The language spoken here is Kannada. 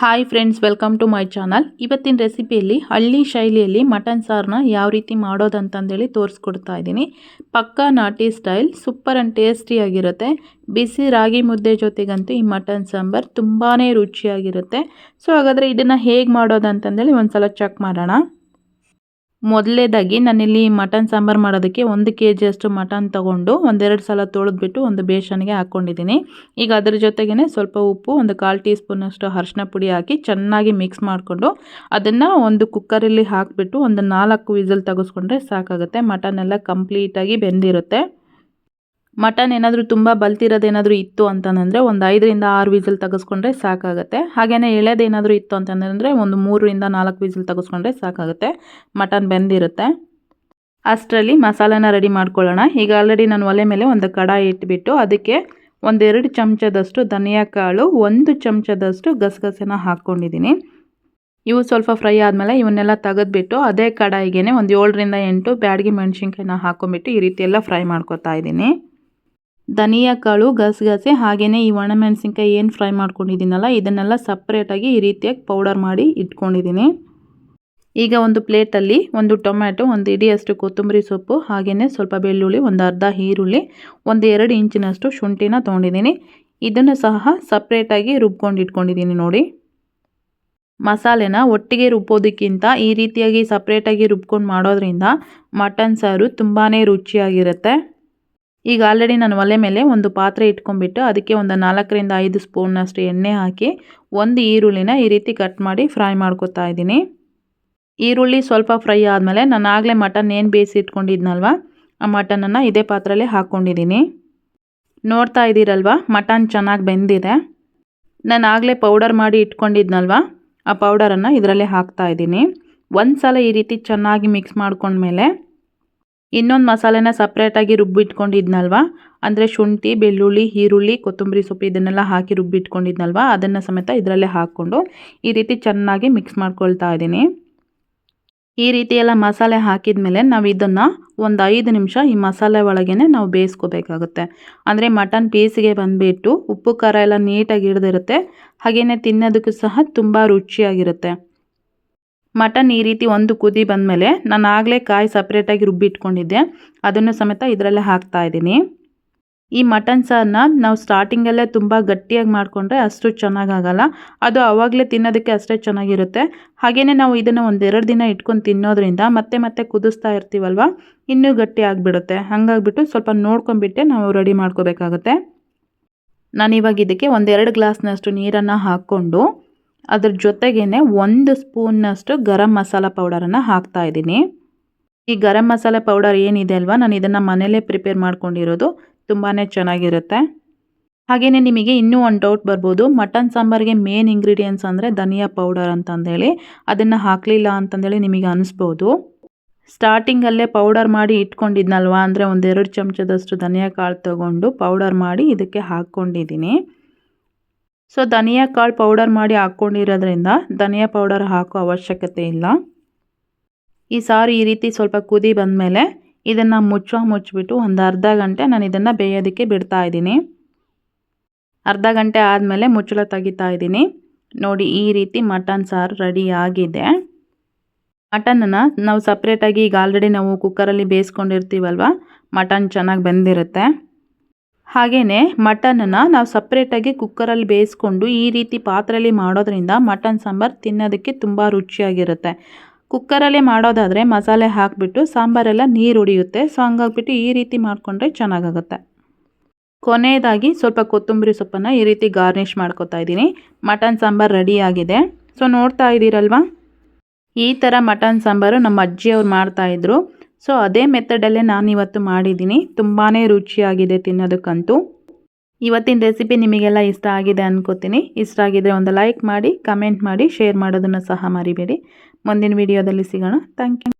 Hi friends welcome to my channel ಇವತ್ತಿನ ರೆಸಿಪಿಯಲ್ಲಿ ಹಳ್ಳಿ ಶೈಲಿಯಲ್ಲಿ ಮಟನ್ ಸಾರನ್ನ ಯಾವ ರೀತಿ ಮಾಡೋದಂತಂದೇಳಿ ತೋರಿಸ್ಕೊಡ್ತಾ ಇದ್ದೀನಿ. ಪಕ್ಕಾ ನಾಟಿ ಸ್ಟೈಲ್ ಸೂಪರ್ ಆ್ಯಂಡ್ ಟೇಸ್ಟಿಯಾಗಿರುತ್ತೆ ಬಿಸಿ ರಾಗಿ ಮುದ್ದೆ ಜೊತೆಗಂತೂ ಈ ಮಟನ್ ಸಾಂಬಾರ್ ತುಂಬಾ ರುಚಿಯಾಗಿರುತ್ತೆ. ಸೊ ಹಾಗಾದರೆ ಇದನ್ನು ಹೇಗೆ ಮಾಡೋದಂತಂದೇಳಿ ಒಂದು ಸಲ ಚೆಕ್ ಮಾಡೋಣ. ಮೊದಲೇದಾಗಿ ನಾನಿಲ್ಲಿ ಮಟನ್ ಸಾಂಬಾರು ಮಾಡೋದಕ್ಕೆ ಒಂದು ಕೆ ಜಿಯಷ್ಟು ಮಟನ್ ತೊಗೊಂಡು ಒಂದೆರಡು ಸಲ ತೊಳೆದ್ಬಿಟ್ಟು ಒಂದು ಬೇಷನ್ಗೆ ಹಾಕ್ಕೊಂಡಿದ್ದೀನಿ. ಈಗ ಅದ್ರ ಜೊತೆಗೇ ಸ್ವಲ್ಪ ಉಪ್ಪು, ಒಂದು ಕಾಲು ಟೀ ಸ್ಪೂನಷ್ಟು ಅರಿಶಿನ ಪುಡಿ ಹಾಕಿ ಚೆನ್ನಾಗಿ ಮಿಕ್ಸ್ ಮಾಡಿಕೊಂಡು ಅದನ್ನು ಒಂದು ಕುಕ್ಕರಲ್ಲಿ ಹಾಕಿಬಿಟ್ಟು ಒಂದು ನಾಲ್ಕು ವಿಸಲ್ ತೆಗೆಸ್ಕೊಂಡ್ರೆ ಸಾಕಾಗುತ್ತೆ. ಮಟನ್ ಎಲ್ಲ ಕಂಪ್ಲೀಟಾಗಿ ಬೆಂದಿರುತ್ತೆ. ಮಟನ್ ಏನಾದರೂ ತುಂಬ ಬಲ್ತಿರೋದೇನಾದರೂ ಇತ್ತು ಅಂತಂದರೆ ಒಂದು ಐದರಿಂದ ಆರು ವಿಸಿಲ್ ತೆಗೆಸ್ಕೊಂಡ್ರೆ ಸಾಕಾಗುತ್ತೆ. ಹಾಗೆಯೇ ಎಳೆದೇನಾದರೂ ಇತ್ತು ಅಂತಂದರೆ ಒಂದು ಮೂರರಿಂದ ನಾಲ್ಕು ವಿಸಿಲ್ ತೆಗೆಸ್ಕೊಂಡ್ರೆ ಸಾಕಾಗುತ್ತೆ. ಮಟನ್ ಬೆಂದಿರುತ್ತೆ. ಅಷ್ಟರಲ್ಲಿ ಮಸಾಲೆನ ರೆಡಿ ಮಾಡ್ಕೊಳ್ಳೋಣ. ಈಗ ಆಲ್ರೆಡಿ ನಾನು ಒಲೆ ಮೇಲೆ ಒಂದು ಕಡಾಯಿ ಇಟ್ಬಿಟ್ಟು ಅದಕ್ಕೆ ಒಂದೆರಡು ಚಮಚದಷ್ಟು ಧನಿಯಾ ಕಾಳು ಒಂದು ಚಮಚದಷ್ಟು ಗಸಗಸೆನ ಹಾಕ್ಕೊಂಡಿದ್ದೀನಿ ಇವು ಸ್ವಲ್ಪ ಫ್ರೈ ಆದಮೇಲೆ ಇವನ್ನೆಲ್ಲ ತೆಗೆದ್ಬಿಟ್ಟು ಅದೇ ಕಡಾಯಿಗೆ ಒಂದು ಏಳರಿಂದ ಎಂಟು ಬ್ಯಾಡಗಿ ಮೆಣಸಿನ್ಕಾಯಿನ ಹಾಕ್ಕೊಂಬಿಟ್ಟು ಈ ರೀತಿ ಎಲ್ಲ ಫ್ರೈ ಮಾಡ್ಕೊತಾ ಇದ್ದೀನಿ ಧನಿಯಾ ಕಾಳು, ಗಸಗಸೆ ಹಾಗೆಯೇ ಈ ಒಣಮೆಣಸಿನ್ಕಾಯಿ ಏನು ಫ್ರೈ ಮಾಡ್ಕೊಂಡಿದ್ದೀನಲ್ಲ, ಇದನ್ನೆಲ್ಲ ಸಪ್ರೇಟಾಗಿ ಈ ರೀತಿಯಾಗಿ ಪೌಡರ್ ಮಾಡಿ ಇಟ್ಕೊಂಡಿದ್ದೀನಿ. ಈಗ ಒಂದು ಪ್ಲೇಟಲ್ಲಿ ಒಂದು ಟೊಮ್ಯಾಟೊ, ಒಂದು ಇಡಿಯಷ್ಟು ಕೊತ್ತಂಬರಿ ಸೊಪ್ಪು ಹಾಗೆಯೇ ಸ್ವಲ್ಪ ಬೆಳ್ಳುಳ್ಳಿ, ಒಂದು ಅರ್ಧ ಈರುಳ್ಳಿ, ಒಂದು ಎರಡು ಇಂಚಿನಷ್ಟು ಶುಂಠಿನ ತೊಗೊಂಡಿದ್ದೀನಿ. ಇದನ್ನು ಸಹ ಸಪ್ರೇಟಾಗಿ ರುಬ್ಕೊಂಡು ಇಟ್ಕೊಂಡಿದ್ದೀನಿ ನೋಡಿ. ಮಸಾಲೆನ ಒಟ್ಟಿಗೆ ರುಬ್ಬೋದಕ್ಕಿಂತ ಈ ರೀತಿಯಾಗಿ ಸಪ್ರೇಟಾಗಿ ರುಬ್ಕೊಂಡು ಮಾಡೋದ್ರಿಂದ ಮಟನ್ ಸಾರು ತುಂಬಾ ರುಚಿಯಾಗಿರುತ್ತೆ. ಈಗ ಆಲ್ರೆಡಿ ನಾನು ಒಲೆ ಮೇಲೆ ಒಂದು ಪಾತ್ರೆ ಇಟ್ಕೊಂಡ್ಬಿಟ್ಟು ಅದಕ್ಕೆ ಒಂದು ನಾಲ್ಕರಿಂದ ಐದು ಸ್ಪೂನ್ನಷ್ಟು ಎಣ್ಣೆ ಹಾಕಿ ಒಂದು ಈರುಳ್ಳಿನ ಈ ರೀತಿ ಕಟ್ ಮಾಡಿ ಫ್ರೈ ಮಾಡ್ಕೊತಾ ಇದ್ದೀನಿ. ಈರುಳ್ಳಿ ಸ್ವಲ್ಪ ಫ್ರೈ ಆದಮೇಲೆ ನಾನು ಆಗಲೇ ಮಟನ್ ಏನು ಬೇಯಿಸಿ ಇಟ್ಕೊಂಡಿದ್ನಲ್ವ, ಆ ಮಟನನ್ನು ಇದೇ ಪಾತ್ರೆಯಲ್ಲಿ ಹಾಕ್ಕೊಂಡಿದ್ದೀನಿ ನೋಡ್ತಾ ಇದ್ದೀರಲ್ವ ಮಟನ್ ಚೆನ್ನಾಗಿ ಬೆಂದಿದೆ. ನಾನು ಆಗಲೇ ಪೌಡರ್ ಮಾಡಿ ಇಟ್ಕೊಂಡಿದ್ನಲ್ವ, ಆ ಪೌಡರನ್ನು ಇದರಲ್ಲೇ ಹಾಕ್ತಾ ಇದ್ದೀನಿ. ಒಂದು ಸಲ ಈ ರೀತಿ ಚೆನ್ನಾಗಿ ಮಿಕ್ಸ್ ಮಾಡ್ಕೊಂಡ್ಮೇಲೆ ಇನ್ನೊಂದು ಮಸಾಲೆನ ಸಪ್ರೇಟಾಗಿ ರುಬ್ಬಿಟ್ಕೊಂಡಿದ್ನಲ್ವ? ಅಂದರೆ ಶುಂಠಿ, ಬೆಳ್ಳುಳ್ಳಿ, ಈರುಳ್ಳಿ, ಕೊತ್ತಂಬರಿ ಸೊಪ್ಪು ಇದನ್ನೆಲ್ಲ ಹಾಕಿ ರುಬ್ಬಿಟ್ಕೊಂಡಿದ್ನಲ್ವ? ಅದನ್ನು ಸಮೇತ ಇದರಲ್ಲೇ ಹಾಕ್ಕೊಂಡು ಈ ರೀತಿ ಚೆನ್ನಾಗಿ ಮಿಕ್ಸ್ ಮಾಡ್ಕೊಳ್ತಾ ಇದ್ದೀನಿ. ಈ ರೀತಿ ಎಲ್ಲ ಮಸಾಲೆ ಹಾಕಿದ ಮೇಲೆ ನಾವು ಇದನ್ನು ಒಂದು ಐದು ನಿಮಿಷ ಈ ಮಸಾಲೆ ಒಳಗೇ ನಾವು ಬೇಯಿಸ್ಕೋಬೇಕಾಗುತ್ತೆ. ಅಂದರೆ ಮಟನ್ ಪೀಸಿಗೆ ಬಂದುಬಿಟ್ಟು ಉಪ್ಪು ಖಾರ ಎಲ್ಲ ನೀಟಾಗಿ ಹಿಡ್ದಿರುತ್ತೆ. ಹಾಗೆಯೇ ತಿನ್ನೋದಕ್ಕೂ ಸಹ ತುಂಬ ರುಚಿಯಾಗಿರುತ್ತೆ. ಮಟನ್ ಈ ರೀತಿ ಒಂದು ಕುದಿ ಬಂದಮೇಲೆ ನಾನು ಆಗಲೇ ಕಾಯಿ ಸಪ್ರೇಟಾಗಿ ರುಬ್ಬಿಟ್ಕೊಂಡಿದ್ದೆ ಅದನ್ನು ಸಮೇತ ಇದರಲ್ಲೇ ಹಾಕ್ತಾ ಇದ್ದೀನಿ. ಈ ಮಟನ್ ಸಾರನ್ನ ನಾವು ಸ್ಟಾರ್ಟಿಂಗಲ್ಲೇ ತುಂಬ ಗಟ್ಟಿಯಾಗಿ ಮಾಡಿಕೊಂಡ್ರೆ ಅಷ್ಟು ಚೆನ್ನಾಗಾಗಲ್ಲ. ಅದು ಆವಾಗಲೇ ತಿನ್ನೋದಕ್ಕೆ ಅಷ್ಟೇ ಚೆನ್ನಾಗಿರುತ್ತೆ. ಹಾಗೆಯೇ ನಾವು ಇದನ್ನು ಒಂದೆರಡು ದಿನ ಇಟ್ಕೊಂಡು ತಿನ್ನೋದ್ರಿಂದ ಮತ್ತೆ ಮತ್ತೆ ಕುದಿಸ್ತಾ ಇರ್ತೀವಲ್ವ? ಇನ್ನೂ ಗಟ್ಟಿ ಆಗಿಬಿಡುತ್ತೆ. ಹಾಗಾಗ್ಬಿಟ್ಟು ಸ್ವಲ್ಪ ನೋಡ್ಕೊಂಬಿಟ್ಟೆ ನಾವು ರೆಡಿ ಮಾಡ್ಕೋಬೇಕಾಗುತ್ತೆ. ನಾನಿವಾಗ ಇದಕ್ಕೆ ಒಂದೆರಡು ಗ್ಲಾಸ್ನಷ್ಟು ನೀರನ್ನು ಹಾಕ್ಕೊಂಡು ಅದ್ರ ಜೊತೆಗೇ ಒಂದು ಸ್ಪೂನ್ನಷ್ಟು ಗರಂ ಮಸಾಲ ಪೌಡರನ್ನು ಹಾಕ್ತಾ ಇದ್ದೀನಿ. ಈ ಗರಂ ಮಸಾಲೆ ಪೌಡರ್ ಏನಿದೆ ಅಲ್ವಾ? ನಾನು ಇದನ್ನು ಮನೇಲೇ ಪ್ರಿಪೇರ್ ಮಾಡ್ಕೊಂಡಿರೋದು. ತುಂಬಾ ಚೆನ್ನಾಗಿರುತ್ತೆ. ಹಾಗೆಯೇ ನಿಮಗೆ ಇನ್ನೂ ಒಂದು ಡೌಟ್ ಬರ್ಬೋದು. ಮಟನ್ ಸಾಂಬಾರಿಗೆ ಮೇನ್ ಇಂಗ್ರೀಡಿಯೆಂಟ್ಸ್ ಅಂದರೆ ಧನಿಯಾ ಪೌಡರ್ ಅಂತಂದೇಳಿ. ಅದನ್ನು ಹಾಕಲಿಲ್ಲ ಅಂತಂದೇಳಿ ನಿಮಗೆ ಅನಿಸ್ಬೋದು. ಸ್ಟಾರ್ಟಿಂಗಲ್ಲೇ ಪೌಡರ್ ಮಾಡಿ ಇಟ್ಕೊಂಡಿದ್ನಲ್ವಾ? ಅಂದರೆ ಒಂದೆರಡು ಚಮಚದಷ್ಟು ಧನಿಯಾ ಕಾಳು ತಗೊಂಡು ಪೌಡರ್ ಮಾಡಿ ಇದಕ್ಕೆ ಹಾಕ್ಕೊಂಡಿದ್ದೀನಿ. ಸೊ ಧನಿಯಾ ಕಾಳು ಪೌಡರ್ ಮಾಡಿ ಹಾಕ್ಕೊಂಡಿರೋದ್ರಿಂದ ಧನಿಯಾ ಪೌಡರ್ ಹಾಕೋ ಅವಶ್ಯಕತೆ ಇಲ್ಲ. ಈ ಸಾರು ಈ ರೀತಿ ಸ್ವಲ್ಪ ಕುದಿ ಬಂದಮೇಲೆ ಇದನ್ನು ಮುಚ್ಚೋ ಮುಚ್ಚಿಬಿಟ್ಟು ಒಂದು ಅರ್ಧ ಗಂಟೆ ನಾನು ಇದನ್ನು ಬೇಯೋದಕ್ಕೆ ಬಿಡ್ತಾ ಇದ್ದೀನಿ. ಅರ್ಧ ಗಂಟೆ ಆದಮೇಲೆ ಮುಚ್ಚಳ ತೆಗಿತಾ ಇದ್ದೀನಿ. ನೋಡಿ, ಈ ರೀತಿ ಮಟನ್ ಸಾರು ರೆಡಿ ಆಗಿದೆ. ಮಟನನ್ನು ನಾವು ಸಪ್ರೇಟಾಗಿ ಈಗ ಆಲ್ರೆಡಿ ನಾವು ಕುಕ್ಕರಲ್ಲಿ ಬೇಯಿಸ್ಕೊಂಡಿರ್ತೀವಲ್ವ, ಮಟನ್ ಚೆನ್ನಾಗಿ ಬೆಂದಿರುತ್ತೆ. ಹಾಗೆಯೇ ಮಟನನ್ನು ನಾವು ಸಪ್ರೇಟಾಗಿ ಕುಕ್ಕರಲ್ಲಿ ಬೇಯಿಸ್ಕೊಂಡು ಈ ರೀತಿ ಪಾತ್ರೆಯಲ್ಲಿ ಮಾಡೋದ್ರಿಂದ ಮಟನ್ ಸಾಂಬಾರು ತಿನ್ನೋದಕ್ಕೆ ತುಂಬ ರುಚಿಯಾಗಿರುತ್ತೆ. ಕುಕ್ಕರಲ್ಲೇ ಮಾಡೋದಾದರೆ ಮಸಾಲೆ ಹಾಕಿಬಿಟ್ಟು ಸಾಂಬಾರೆಲ್ಲ ನೀರು ಉಡಿಯುತ್ತೆ. ಸೊ ಹಂಗಾಗ್ಬಿಟ್ಟು ಈ ರೀತಿ ಮಾಡಿಕೊಂಡ್ರೆ ಚೆನ್ನಾಗಾಗುತ್ತೆ. ಕೊನೆಯದಾಗಿ ಸ್ವಲ್ಪ ಕೊತ್ತಂಬರಿ ಸೊಪ್ಪನ್ನು ಈ ರೀತಿ ಗಾರ್ನಿಷ್ ಮಾಡ್ಕೊತಾ ಇದ್ದೀನಿ. ಮಟನ್ ಸಾಂಬಾರು ರೆಡಿಯಾಗಿದೆ ಸೊ ನೋಡ್ತಾ ಇದ್ದೀರಲ್ವಾ? ಈ ಥರ ಮಟನ್ ಸಾಂಬಾರು ನಮ್ಮ ಅಜ್ಜಿಯವ್ರು ಮಾಡ್ತಾಯಿದ್ರು ಸೊ ಅದೇ ಮೆಥಡಲ್ಲೇ ನಾನು ಇವತ್ತು ಮಾಡಿದ್ದೀನಿ. ತುಂಬಾ ರುಚಿಯಾಗಿದೆ ತಿನ್ನೋದಕ್ಕಂತೂ. ಇವತ್ತಿನ ರೆಸಿಪಿ ನಿಮಗೆಲ್ಲ ಇಷ್ಟ ಆಗಿದೆ ಅನ್ಕೋತೀನಿ. ಇಷ್ಟ ಆಗಿದ್ರೆ ಒಂದು ಲೈಕ್ ಮಾಡಿ, ಕಮೆಂಟ್ ಮಾಡಿ, ಶೇರ್ ಮಾಡೋದನ್ನು ಸಹ ಮರಿಬೇಡಿ. ಮುಂದಿನ ವಿಡಿಯೋದಲ್ಲಿ ಸಿಗೋಣ. Thank you.